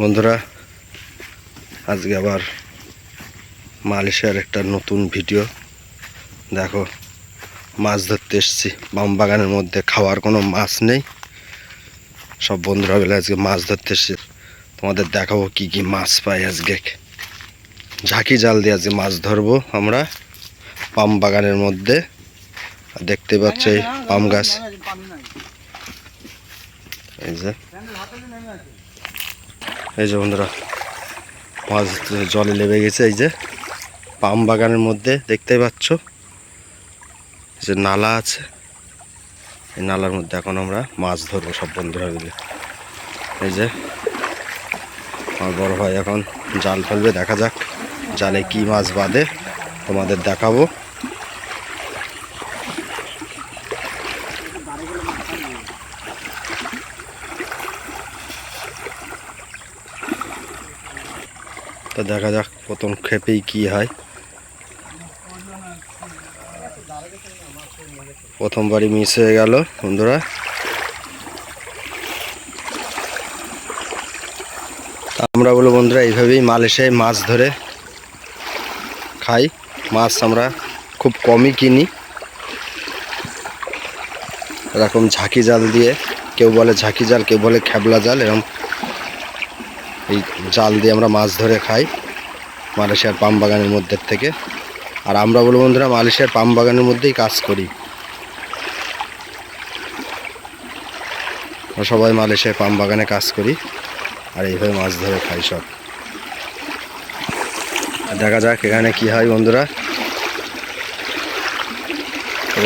বন্ধুরা, আজকে আবার মালয়েশিয়ার একটা নতুন ভিডিও দেখো, মাছ ধরতে এসেছি। বাম বাগানের মধ্যে খাওয়ার কোনো মাছ নেই। সব বন্ধুরা মিলে আজকে মাছ ধরতে এসেছি। তোমাদের দেখাবো কি কি মাছ পাই আজকে। ঝাঁকি জাল দিয়ে আজকে মাছ ধরবো আমরা পাম বাগানের মধ্যে। দেখতে পাচ্ছি পাম গাছ। এই যে। এই যে বন্ধুরা, মাছ জলে লেবে গেছে, এই যে পাম বাগানের মধ্যে দেখতেই পাচ্ছ। যে নালা আছে, এই নালার মধ্যে এখন আমরা মাছ ধরবো সব বন্ধুরা মিলে। এই যে আমার বড় ভাই এখন জাল ফেলবে, দেখা যাক জালে কি মাছ বাঁধে, তোমাদের দেখাবো। তো দেখা যাক প্রথম খেপেই কি হয়। প্রথমবারই মিস হয়ে গেল, বন্ধুরা। আমরা বলো বন্ধুরা, এইভাবেই মালয়েশিয়ায় মাছ ধরে খাই। মাছ আমরা খুব কমই কিনি। এরকম ঝাঁকি জাল দিয়ে, কেউ বলে ঝাঁকি জাল, কেউ বলে খেবলা জাল, এরকম এই জাল দিয়ে আমরা মাছ ধরে খাই মালয়েশিয়ার পাম বাগানের মধ্যে থেকে। আর আমরা বলব বন্ধুরা, মালয়েশিয়ার পাম বাগানের মধ্যেই কাজ করি। আমরা সবাই মালয়েশিয়ার পাম বাগানে কাজ করি আর এইভাবে মাছ ধরে খাই সব। দেখা যাক এখানে কি হয় বন্ধুরা।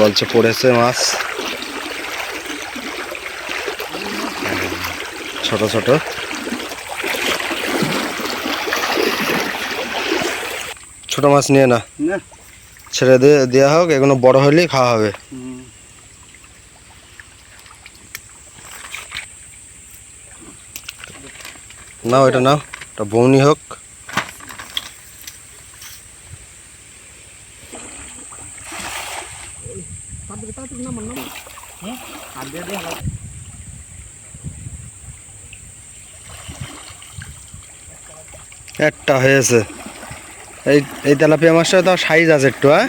বলছে, পড়েছে মাছ। ছোট ছোট। ছোট মাছ নিয়ে না। ছেড়ে দিয়ে দেওয়া হোক এগুলো বড় হলেই খাওয়া হবে। নাও এটা নাও এটা বৌনি হোক। একটা হয়েছে। এই এই তেলাপিয়া মাছটা তো সাইজ আছে একটু হ্যাঁ?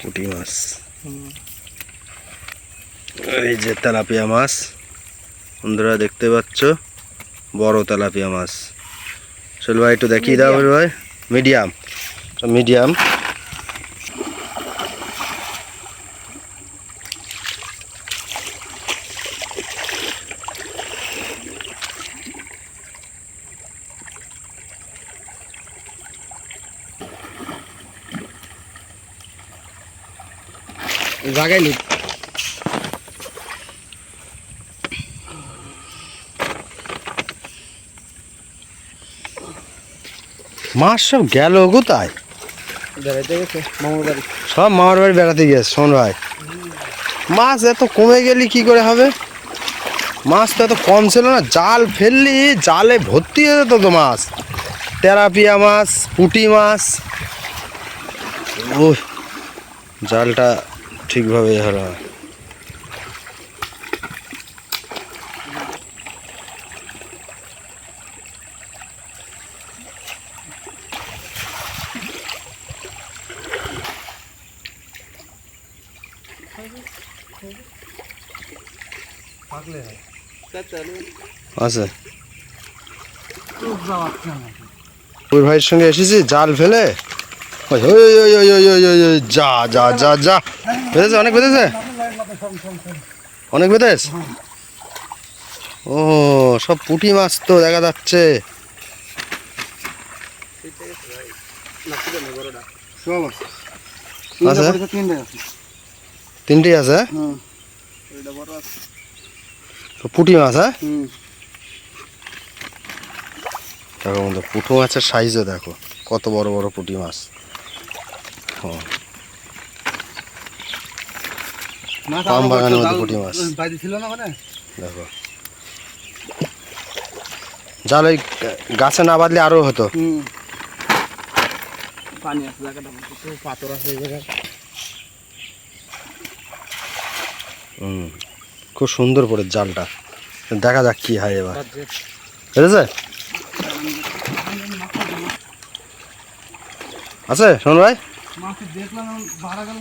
পুঁটি মাছ। এই যে তেলাপিয়া মাছ বন্ধুরা দেখতে পাচ্ছ বড় তেলাপিয়া মাছ। চল ভাই একটু দেখিয়ে দাও ভাই। মিডিয়াম মিডিয়াম জায়গায় নেই মাছ সব গেল কোথায়? বেড়াইতে গেছে মামার বাড়ি। সব মামার বাড়ি বেড়াতে গিয়েছে শোন ভাই। মাছ এত কমে গেলি কি করে হবে? মাছ তো এত কম ছিল না জাল ফেললি জালে ভর্তি হয়ে যেত তো মাছ। তেরাপিয়া মাছ পুঁটি মাছ। ও জালটা ঠিকভাবে না। আছে। ওই ভাইয়ের সঙ্গে এসেছি জাল ফেলে? ওই যা যা যা যা। বেঁধেছে, অনেক বেঁধেছে? অনেক বেঁধেছ? ও, সব পুঁটি মাছ তো দেখা যাচ্ছে। তিনটেই আছে হ্যাঁ? পুঁটি মাছ হ্যাঁ? দেখো বন্ধু, পুঁটো মাছের সাইজও দেখো, কত বড় বড় পুঁটি মাছ। পাম আরও বাগানের মধ্যে পুঁটি মাছ। ছিল না মানে দেখো। জাল ওই গাছে না বাঁধলে আরও হতো। হুম। পানি আছে জায়গাটা পাথর আছে এই জায়গায়। হুম। খুব সুন্দর করে জালটা। দেখা যাক কি হয় এবার। বুঝেছে? আছে শোন ভাই? মাছ দেখলাম ভাড়া গেল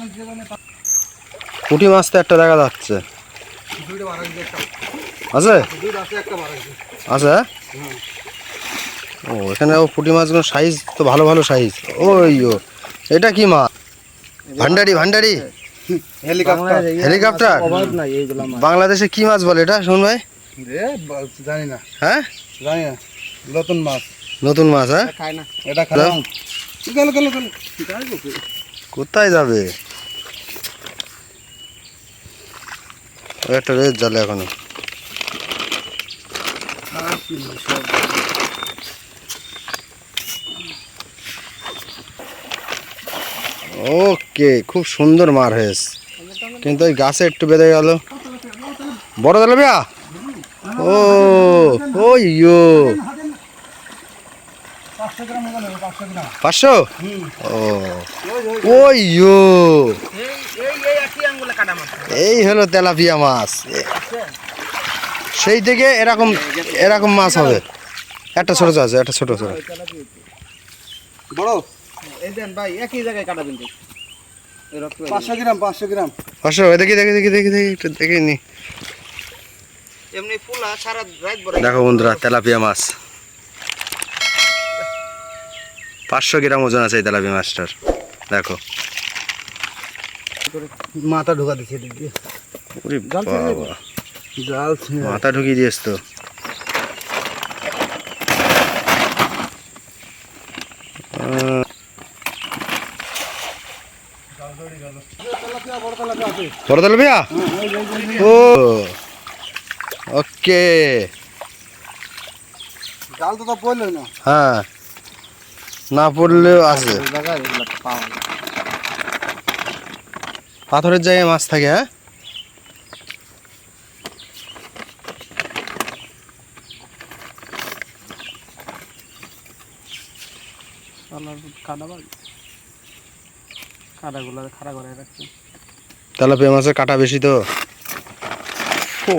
পুঁটি মাছ তো একটা দেখা যাচ্ছে। আছে? আছে হ্যাঁ? ও এখানে ও পুঁটি মাছগুলো সাইজ তো ভালো ভালো সাইজ ওই ও এটা কি মাছ? ভান্ডারি ভান্ডারি? হেলিকপ্টার। হেলিকপ্টার? অভাব নাই এইগুলা মাছ। বাংলাদেশে কি মাছ বলে এটা শুন ভাই? রে জানি না। হ্যাঁ? জানি না। নতুন মাছ। নতুন মাছ হ্যাঁ? খায় না। এটা খারাপ গেল গেল গেল। কোথায় যাবে? ও একটা রেস জালে এখনও। ওকে, খুব সুন্দর মার হয়েছে। কিন্তু ওই গাছে একটু বেঁধে গেল। বড় দিল ও, ওই ইয়ো। পাঁচশো ও। ওই এই এই এই একই আঙ্গুলে কাটা মাছ। এই হলো তেলাপিয়া মাছ। সেই থেকে এরকম এরকম মাছ হবে। একটা ছোট আছে একটা ছোট ছোট। বড়? এই দেন ভাই একই জায়গায় কাটা কিন্তু। এই রক্ত পাঁচশো গ্রাম পাঁচশো গ্রাম। পাঁচশো দেখি দেখি দেখি দেখি দেখি একটু দেখি নি। দেখো বন্ধুরা তেলাপিয়া মাছ। পাঁচশো গ্রাম ওজন আছে এই তেলাপিয়া মাছটার। দেখো। মাথা ঢোকা দিচ্ছে মাথা ঢুকিয়ে দিয়েছ তো। বড় তেলাপিয়া। ও। ওকে। জাল তো তো পড়ল না। হ্যাঁ। না পড়লেও আছে। পাথরের জায়গায় মাছ থাকে হ্যাঁ? তেলাপিয়া মাছের কাটা বেশি তো। ও।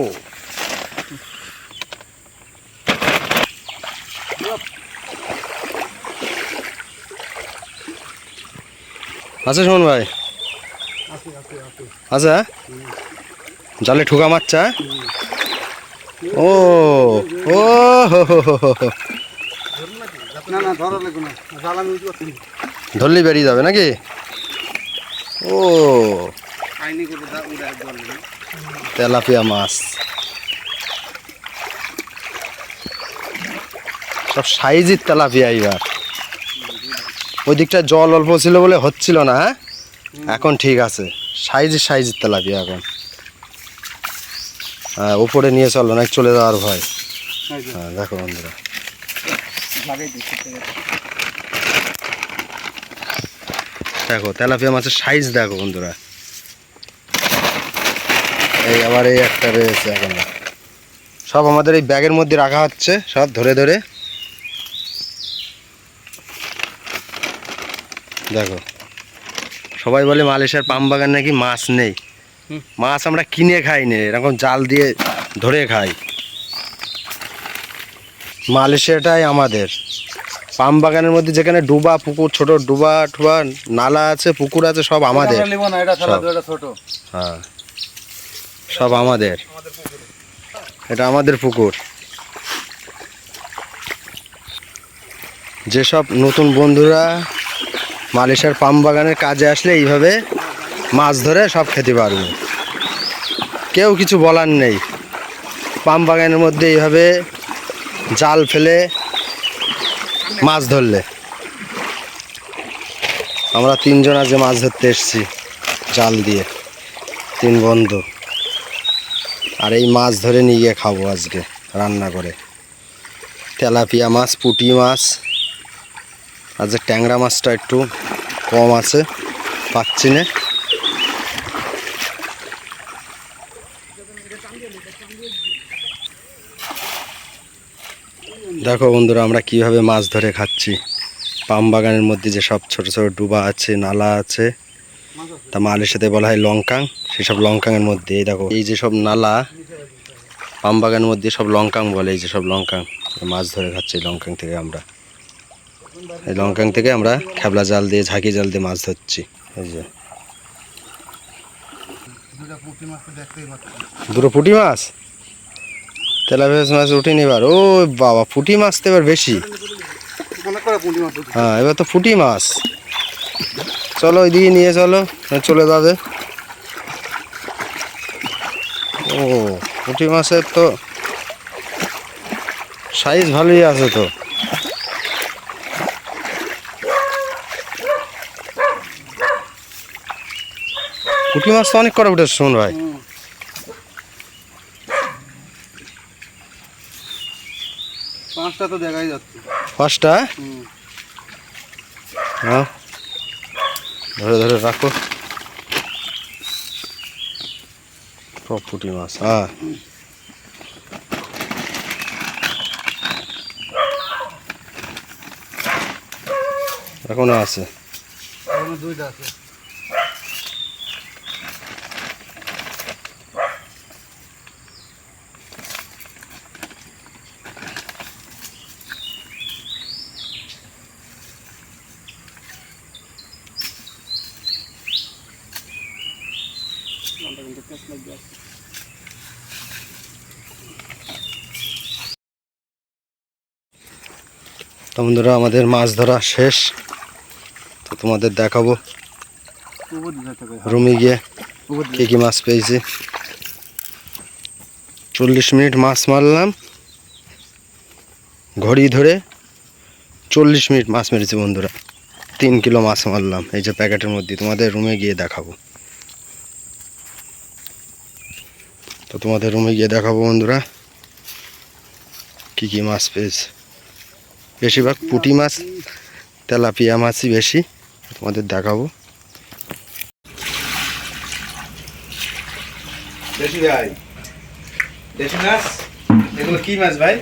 আছে শোন ভাই? হ্যাঁ? জালে ঠুকা মারছে হ্যাঁ? ও ও হো হো হো হো হো। না না ধরা লাগবে না। জাল আমি উঠে পাচ্ছি ধরলেই বেরিয়ে যাবে নাকি? ও। তেলাপিয়া মাছ। সব সাইজের তেলাপিয়া এবার ওই দিকটা জল অল্প ছিল বলে হচ্ছিল না হ্যাঁ? এখন ঠিক আছে। সাইজের সাইজের তেলাপিয়া এখন। হ্যাঁ উপরে নিয়ে চলো না চলে যাওয়ার ভয়। হ্যাঁ দেখো বন্ধুরা। দেখো, তেলাপিয়া মাছের সাইজ দেখো বন্ধুরা। এই আবার এই একটা রয়েছে এখন। সব আমাদের এই ব্যাগের মধ্যে রাখা হচ্ছে, সব ধরে ধরে। দেখো। সবাই বলে মালয়েশিয়ার পাম বাগান নাকি মাছ নেই। মাছ আমরা কিনে খাই না এরকম জাল দিয়ে ধরে খাই। মালয়েশিয়াটাই আমাদের। পাম বাগানের মধ্যে যেখানে ডুবা পুকুর ছোট ডুবা টুবা নালা আছে পুকুর আছে সব আমাদের। হ্যাঁ। সব আমাদের। এটা আমাদের পুকুর। যেসব নতুন বন্ধুরা মালয়েশিয়ার পাম বাগানের কাজে আসলে এইভাবে মাছ ধরে সব খেতে পারবে। কেউ কিছু বলার নেই। পাম বাগানের মধ্যে এইভাবে জাল ফেলে মাছ ধরলে। আমরা তিনজন আজকে মাছ ধরতে এসেছি জাল দিয়ে। তিন বন্ধু। আর এই মাছ ধরে নিয়ে খাব আজকে রান্না করে। তেলাপিয়া মাছ, পুটি মাছ আজকে ট্যাংরা মাছটা একটু কম আছে, পাচ্ছি না। দেখো বন্ধুরা, আমরা কীভাবে মাছ ধরে খাচ্ছি। পাম বাগানের মধ্যে যে সব ছোট ছোট ডুবা আছে, নালা আছে, তা মালের সাথে বলা হয় লঙ্কাং সেসব লঙ্কাঙের মধ্যে। এই দেখো, এই যে সব নালা, পাম বাগানের মধ্যে সব লঙ্কাং বলে, এই যে সব লঙ্কাং মাছ ধরে খাচ্ছি লঙ্কাং থেকে আমরা। এই লঙ্কাং থেকে আমরা খেবলা জাল দিয়ে, ঝাঁকি জাল দিয়ে মাছ ধরছি। এই যে। দুটো পুঁটি মাছ? তেলাপিয়াস মাছ উঠেনি এবার। ও বাবা, পুঁটি মাছ তো এবার বেশি। হ্যাঁ এবার তো পুঁটি মাছ। চলো ওই ওইদিকে নিয়ে চলো, চলে যাবে। ও, পুঁটি মাছের তো সাইজ ভালোই আছে তো। পুঁটি মাছ তো অনেক করে উঠেছে শোন ভাই। পাঁচটা তো দেখাই যাচ্ছে। পাঁচটা? হ্যাঁ। ধরে ধরে রাখো। সব পুঁটি মাছ হ্যাঁ। এখনও আছে। দুইটা আছে। তো বন্ধুরা, আমাদের মাছ ধরা শেষ। তো তোমাদের দেখাবো রুমে গিয়ে কী কী মাছ পেয়েছি। চল্লিশ মিনিট মাছ মারলাম। ঘড়ি ধরে চল্লিশ মিনিট মাছ মেরেছি বন্ধুরা। তিন কিলো মাছ মারলাম। এই যে প্যাকেটের মধ্যে, তোমাদের রুমে গিয়ে দেখাবো। তোমাদের রুমে গিয়ে দেখাবো বন্ধুরা। কী কী মাছ পেয়েছে। বেশিরভাগ পুটি মাছ তেলাপিয়া মাছই বেশি তোমাদের দেখাবো। দেশি ভাই। দেশি মাছ? এগুলো কি মাছ ভাই?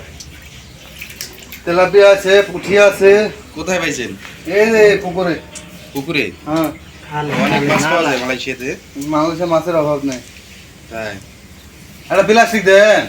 তেলাপিয়া আছে পুঁটি আছে। কোথায় পাইছেন? এই যে পুকুরে। পুকুরে? হ্যাঁ। অনেক মাছ পাওয়া যায় মালয়েশিয়াতে। মাছের অভাব নেই। তাই। একটা প্লাস্টিক দেন।